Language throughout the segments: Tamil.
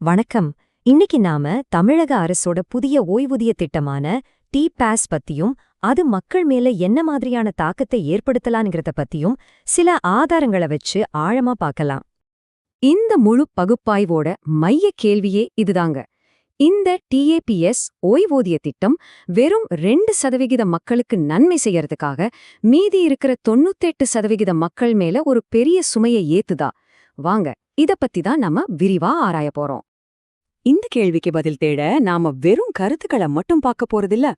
வணக்கம். இன்னைக்கு நாம தமிழக அரசோட புதிய ஓய்வூதிய திட்டமான டி பாஸ் பத்தியும் அது மக்கள் மேல என்ன மாதிரியான தாக்கத்தை ஏற்படுத்தலாங்கிறத பத்தியும் சில ஆதாரங்களை வச்சு ஆழமா பார்க்கலாம். இந்த முழு பகுப்பாய்வோட மைய கேள்வியே இதுதாங்க. இந்த டிஏபிஎஸ் ஓய்வூதிய திட்டம் வெறும் ரெண்டு சதவிகித மக்களுக்கு நன்மை செய்யறதுக்காக மீதி இருக்கிற தொண்ணூத்தெட்டு சதவிகித மக்கள் மேல ஒரு பெரிய சுமையை ஏத்துதா? வாங்க இத பத்தி தான் நம்ம விரிவா ஆராய போறோம். இந்த கேள்விக்கு பதில் தேட நாம வெறும் கருத்துக்களை மட்டும் பார்க்க போறதில்ல.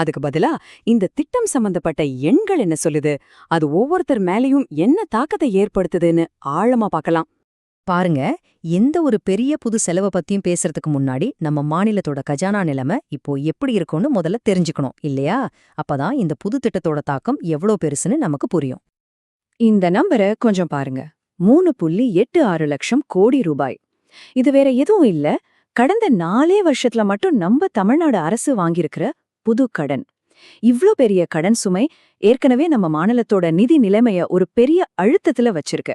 அதுக்கு பதிலா இந்த திட்டம் சம்பந்தப்பட்ட எண்கள் என்ன சொல்லுது? அது ஒவ்வொருத்தர் மேலயும் என்ன தாக்கத்தை ஏற்படுத்துதுன்னு ஆழமா பார்க்கலாம். பாருங்க எந்த ஒரு பெரிய புது செலவை பத்தியும் பேசுறதுக்கு முன்னாடி நம்ம மாநிலத்தோட கஜானா நிலைமை இப்போ எப்படி இருக்கும்னு முதல்ல தெரிஞ்சுக்கணும் இல்லையா? அப்பதான் இந்த புது திட்டத்தோட தாக்கம் எவ்வளோ பெருசுன்னு நமக்கு புரியும். இந்த நம்பரை கொஞ்சம் பாருங்க. மூணு புள்ளி எட்டு ஆறு லட்சம் கோடி ரூபாய். இது வேற எதுவும் இல்ல. கடந்த நாலே வருஷத்துல மட்டும் நம்ம தமிழ்நாடு அரசு வாங்கியிருக்கிற புது கடன். இவ்ளோ பெரிய கடன் சுமை ஏற்கனவே நம்ம மாநிலத்தோட நிதி நிலைமைய ஒரு பெரிய அழுத்தத்துல வச்சிருக்கு.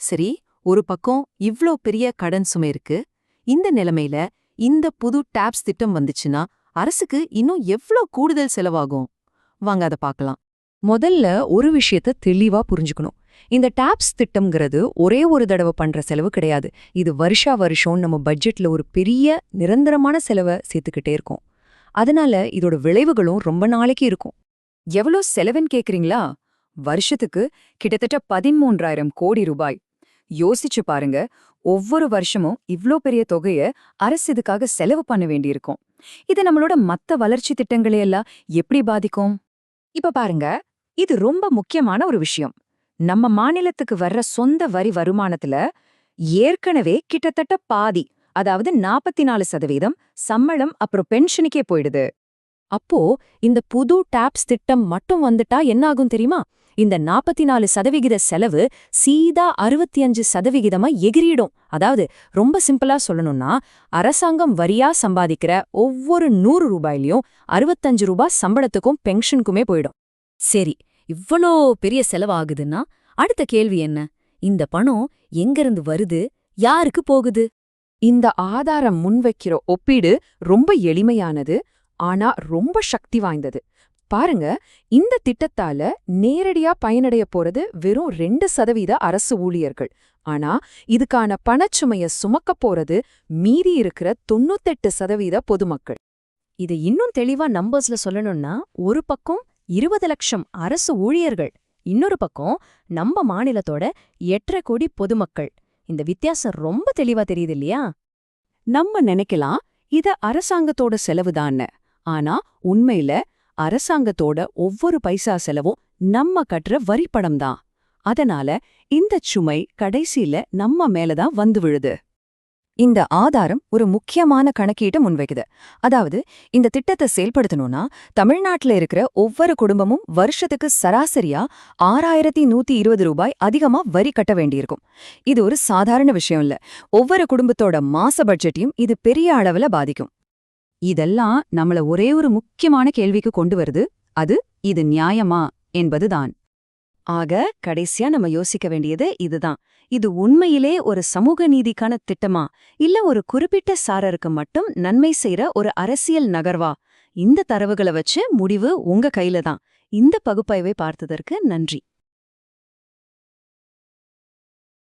சரி ஒரு பக்கம் இவ்ளோ பெரிய கடன் சுமை இருக்கு. இந்த நிலைமையில இந்த புது டாப்ஸ் திட்டம் வந்துச்சுன்னா அரசுக்கு இன்னும் எவ்ளோ கூடுதல் செலவாகும்? வாங்க அதை பார்க்கலாம். முதல்ல ஒரு விஷயத்த தெளிவா புரிஞ்சுக்கணும். இந்த டாப்ஸ் திட்டம்ங்கிறது ஒரே ஒரு தடவை பண்ற செலவு கிடையாது. இது வருஷா வருஷம் நம்ம பட்ஜெட்ல ஒரு பெரிய நிரந்தரமான செலவை சேர்த்துக்கிட்டே இருக்கோம். அதனால இதோட விளைவுகளும் ரொம்ப நாளைக்கு இருக்கும். எவ்வளோ செலவுன்னு கேக்குறீங்களா? வருஷத்துக்கு கிட்டத்தட்ட பதிமூன்றாயிரம் கோடி ரூபாய். யோசிச்சு பாருங்க ஒவ்வொரு வருஷமும் இவ்ளோ பெரிய தொகைய அரசு இதுக்காக செலவு பண்ண வேண்டியிருக்கும். இது நம்மளோட மத்த வளர்ச்சி திட்டங்களையெல்லாம் எப்படி பாதிக்கும்? இப்ப பாருங்க இது ரொம்ப முக்கியமான ஒரு விஷயம். நம்ம மாநிலத்துக்கு வர்ற சொந்த வரி வருமானத்துல ஏற்கனவே கிட்டத்தட்ட பாதி அதாவது நாற்பத்தி நாலு சதவீதம் சம்பளம் அப்புறம் பென்ஷனுக்கே போயிடுது. அப்போ இந்த புது டாப்ஸ் திட்டம் மட்டும் வந்துட்டா என்ன ஆகும் தெரியுமா? இந்த நாற்பத்தி நாலு சதவிகித செலவு சீதா அறுபத்தி அஞ்சு சதவிகிதமா எகிரிடும். அதாவது ரொம்ப சிம்பிளா சொல்லணும்னா அரசாங்கம் வரியா சம்பாதிக்கிற ஒவ்வொரு நூறு ரூபாயிலையும் அறுபத்தஞ்சு ரூபாய் சம்பளத்துக்கும் பென்ஷனுக்குமே போயிடும். சரி இவ்வளோ பெரிய செலவாகுதுன்னா அடுத்த கேள்வி என்ன? இந்த பணம் எங்கிருந்து வருது? யாருக்கு போகுது? இந்த ஆதாரம் முன்வைக்கிற ஒப்பீடு ரொம்ப எளிமையானது ஆனா ரொம்ப சக்தி வாய்ந்தது. பாருங்க இந்த திட்டத்தால நேரடியா பயனடைய போறது வெறும் ரெண்டு சதவீத அரசு ஊழியர்கள். ஆனா இதுக்கான பணச்சுமைய சுமக்க போறது மீறி இருக்கிற தொண்ணூத்தெட்டு சதவீத பொதுமக்கள். இது இன்னும் தெளிவா நம்பர்ஸ்ல சொல்லணும்னா ஒரு பக்கம் இருபது லட்சம் அரசு ஊழியர்கள். இன்னொரு பக்கம் நம்ம மாநிலத்தோட எட்டரை கோடி பொதுமக்கள். இந்த வித்தியாசம் ரொம்ப தெளிவா தெரியுது இல்லையா? நம்ம நினைக்கலாம் இத அரசாங்கத்தோட செலவுதான்னு ஆனா உண்மையில அரசாங்கத்தோட ஒவ்வொரு பைசா செலவும் நம்ம கட்டுற வரிப்படம் தான். அதனால இந்த சுமை கடைசியில நம்ம மேலதான் வந்து விழுது. இந்த ஆதாரம் ஒரு முக்கியமான கணக்கீட்டை முன்வைக்குது. அதாவது இந்த திட்டத்தை செயல்படுத்தணும்னா தமிழ்நாட்டுல இருக்கிற ஒவ்வொரு குடும்பமும் வருஷத்துக்கு சராசரியா ஆறாயிரத்தி நூத்தி இருபது ரூபாய் அதிகமா வரி கட்ட வேண்டியிருக்கும். இது ஒரு சாதாரண விஷயம் இல்ல. ஒவ்வொரு குடும்பத்தோட மாச பட்ஜெட்டையும் இது பெரிய அளவுல பாதிக்கும். இதெல்லாம் நம்மள ஒரே ஒரு முக்கியமான கேள்விக்கு கொண்டு வருது. அது இது நியாயமா என்பதுதான். ஆக கடைசியா நம்ம யோசிக்க வேண்டியது இதுதான். இது உண்மையிலே ஒரு சமூக நீதிக்கான திட்டமா? இல்ல ஒரு குறிப்பிட்ட சாரருக்கு மட்டும் நன்மை செய்யற ஒரு அரசியல் நகர்வா? இந்த தரவுகளை வச்சு முடிவு உங்க கையில தான். இந்த பகுப்பாய்வை பார்த்ததற்கு நன்றி.